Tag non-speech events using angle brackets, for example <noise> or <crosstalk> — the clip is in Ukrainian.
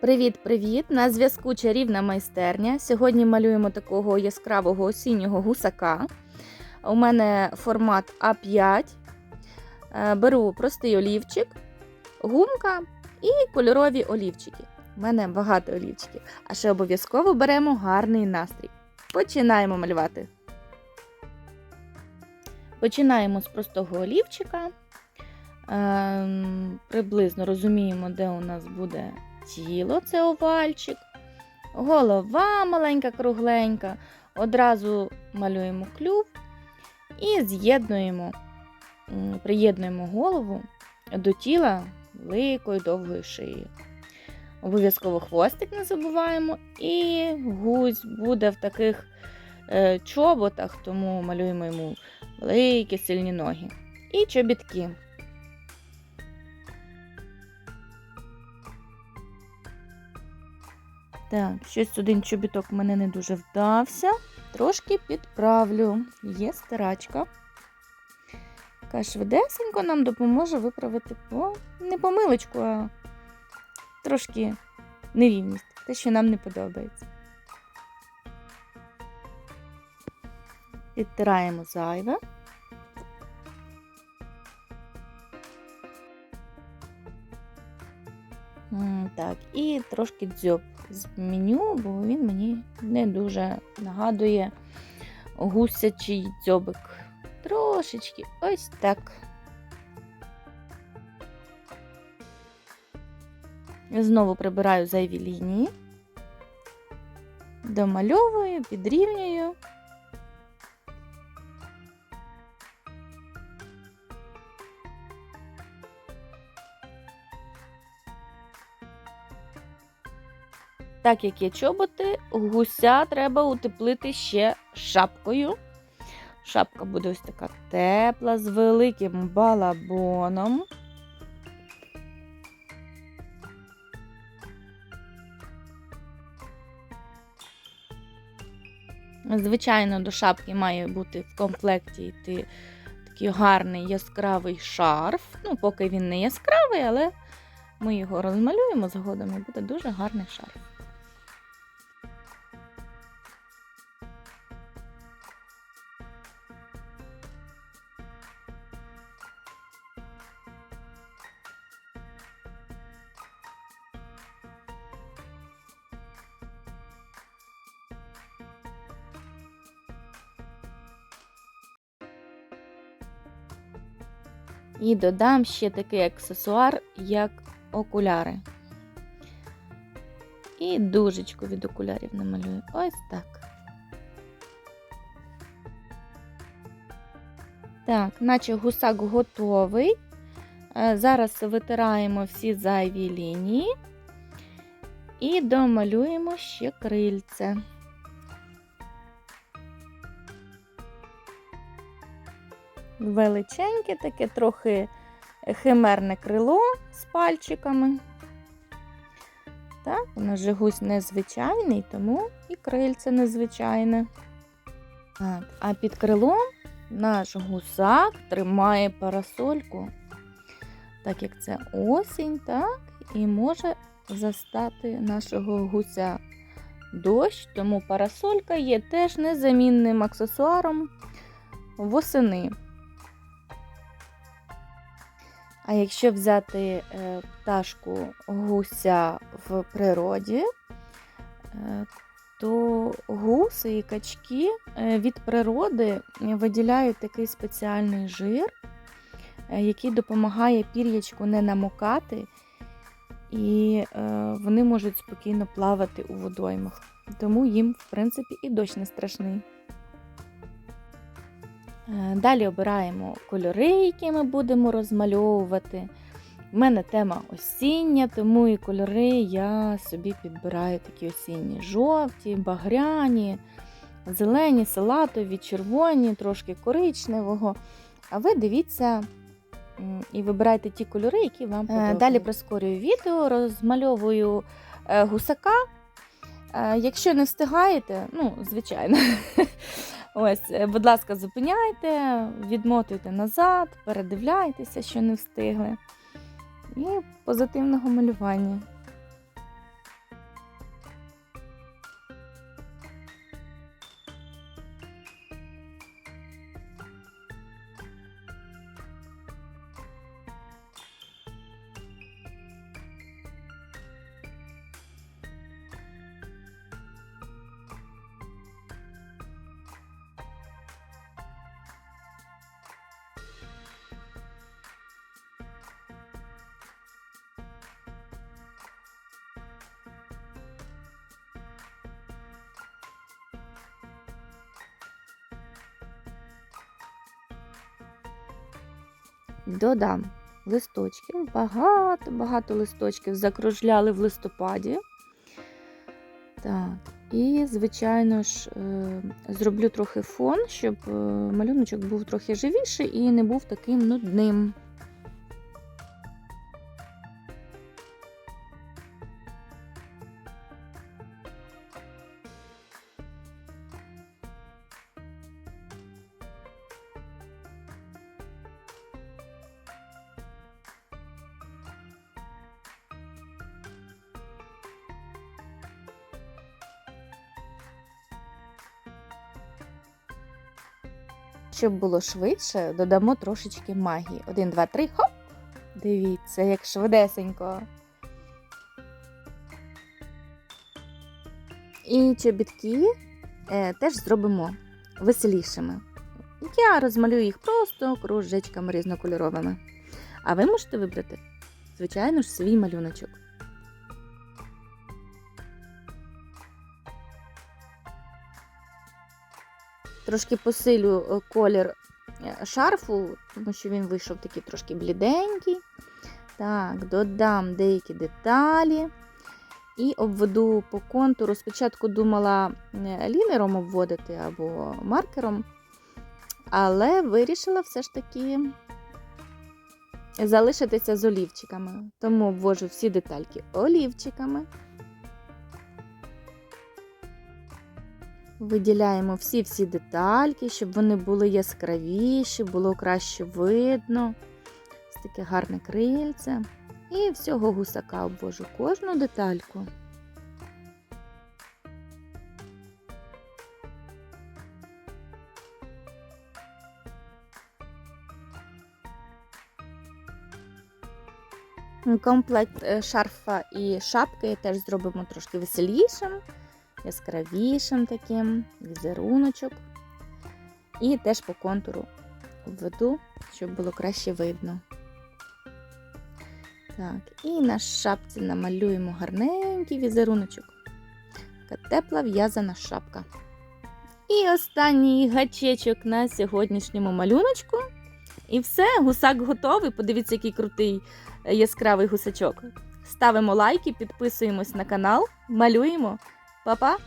Привіт-привіт! На зв'язку чарівна майстерня. Сьогодні малюємо такого яскравого осіннього гусака. У мене формат А5. Е, Беру простий олівчик, гумка і кольорові олівчики. У мене багато олівчиків. А ще обов'язково беремо гарний настрій. Починаємо малювати. Починаємо з простого олівчика. Ем, приблизно розуміємо, де у нас буде тіло, це овальчик, голова маленька, кругленька. Одразу малюємо клюв і з'єднуємо, приєднуємо голову до тіла великої довгої шиї. Обов'язково хвостик не забуваємо, і гусь буде в таких е, чоботах, тому малюємо йому великі сильні ноги. І чобітки. Так, щось один чобіток в мене не дуже вдався. Трошки підправлю. Є стирачка. Яка швидесенько нам допоможе виправити по... не помилочку, а трошки нерівність. Те, що нам не подобається. Підтираємо зайве. Так, і трошки дзьоб зміню, бо він мені не дуже нагадує гусячий дзьобик. Трошечки ось так. Знову прибираю зайві лінії, домальовую, підрівнюю. Так як є чоботи, гуся треба утеплити ще шапкою. Шапка буде ось така тепла, з великим балабоном. Звичайно, до шапки має бути в комплекті йти такий гарний яскравий шарф. Ну, поки він не яскравий, але ми його розмалюємо згодом і буде дуже гарний шарф. І додам ще такий аксесуар, як окуляри. І дужечку від окулярів намалюю. Ось так. Так, наче гусак готовий. Е, Зараз витираємо всі зайві лінії і домалюємо ще крильце. Величеньке, таке трохи химерне крило з пальчиками. Так, у нас же гусь незвичайний, тому і крильце незвичайне. Так, а під крилом наш гусак тримає парасольку, так як це осінь, так, і може застати нашого гуся дощ, тому парасолька є теж незамінним аксесуаром восени. А якщо взяти е, пташку гуся в природі, е, то гуси і качки е, від природи виділяють такий спеціальний жир, який допомагає пір'ячку не намокати, і вони можуть спокійно плавати у водоймах. Тому їм, в принципі, і дощ не страшний. Далі обираємо кольори, які ми будемо розмальовувати. У мене тема осіння, тому і кольори я собі підбираю такі осінні жовті, багряні, зелені, салатові, червоні, трошки коричневого. А ви дивіться і вибирайте ті кольори, які вам подобаються. Далі прискорюю відео, розмальовую е, гусака. Е, Якщо не встигаєте, ну, звичайно. <laughs> Ось, е, будь ласка, зупиняйте, відмотуйте назад, передивляйтеся, що не встигли. І позитивного малювання. Додам листочків. Багато-багато листочків закружляли в листопаді. Так, і, звичайно ж, е, зроблю трохи фон, щоб е, малюночок був трохи живіший і не був таким нудним. Щоб було швидше, додамо трошечки магії. Один, два, три, хоп! Дивіться, як швидесенько. І чобітки е, теж зробимо веселішими. Я розмалюю їх просто кружечками різнокольоровими. А ви можете вибрати, звичайно ж, свій малюночок. Трошки посилю е, колір е, шарфу, тому що він вийшов такий трошки бліденький. Так, додам деякі деталі і обведу по контуру. Спочатку думала е, лінером обводити або маркером, але вирішила все ж таки залишитися з олівчиками. Тому обвожу всі детальки олівчиками. Виділяємо всі-всі детальки, щоб вони були яскравіші, було краще видно. Ось таке гарне крильце. І всього гусака обвожу кожну детальку. Комплект е, шарфа і шапки теж зробимо трошки веселішим яскравішим таким візеруночок. І теж по контуру введу, щоб було краще видно. Так, і на шапці намалюємо гарненький візеруночок. Така тепла в'язана шапка. І останній гачечок на сьогоднішньому малюночку. І все, гусак готовий. Подивіться, який крутий е, яскравий гусачок. Ставимо лайки, підписуємось на канал, малюємо. 爸爸